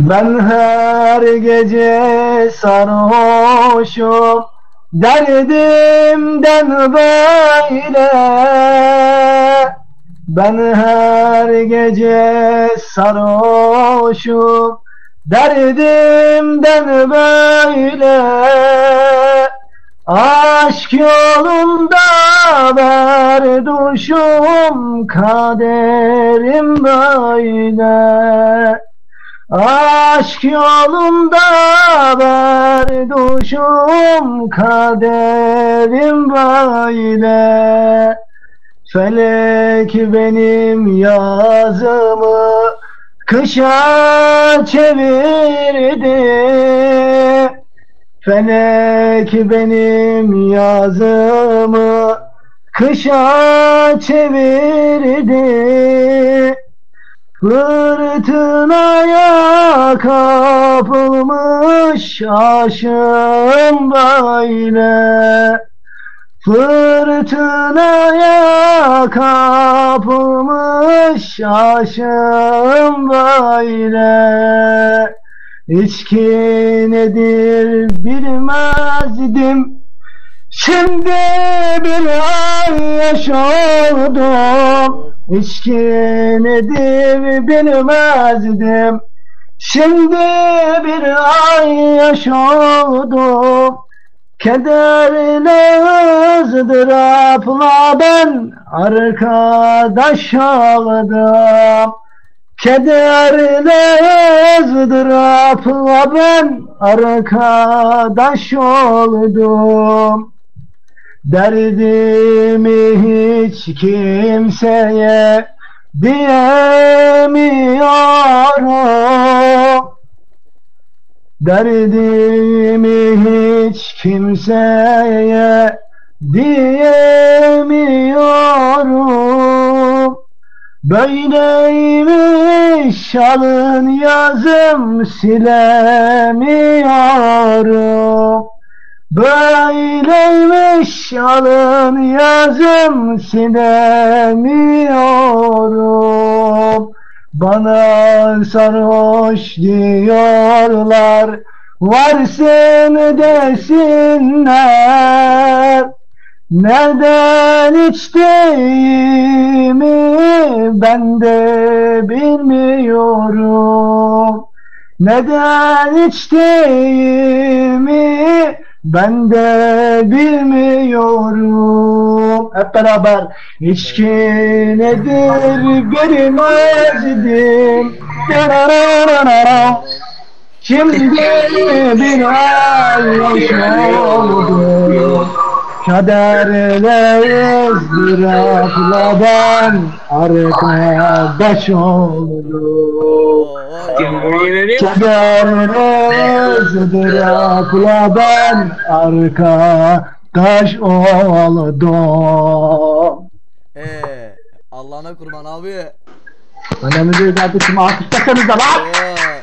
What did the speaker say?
Ben her gece sarhoşum Derdimden böyle. Ben her gece sarhoşum Derdimden böyle. Aşk yolunda berduşum Kaderim böyle Aşk yolunda berduşum Kaderim böyle. Felek benim yazımı kışa çevirdi. Felek benim yazımı kışa çevirdi Fırtınaya kapılmış aşığım böyle. Fırtınaya kapılmış aşığım böyle. İçki nedir bilmezdim Şimdi bir ay yaşadım. İçki nedir bilmezdim. Şimdi bir ay yaşadım. Kederle ızdırapla ben arkadaş aldım. Kederle ızdırapla ben arkadaş oldum Derdimi hiç kimseye diyemiyorum. Derdimi hiç kimseye diyemiyorum. Böyleymiş alın yazım silemiyorum Böyleymiş alın yazım silemiyorum Bana sarhoş diyorlar Varsın desinler. Neden içtiğimi ben de bilmiyorum. Neden içtiğimi ben de bilmiyorum. Hep beraber. İçki nedir? Bilmezdim Şimdi bir ay yaşadım Kaderle ızdırapla ben arkadaş oldum Kederle ızdırapla ben arkadaş oldum Ee, Allah'ına kurban abi. Önemli değil kardeşim alkışlasanıza lan Oo.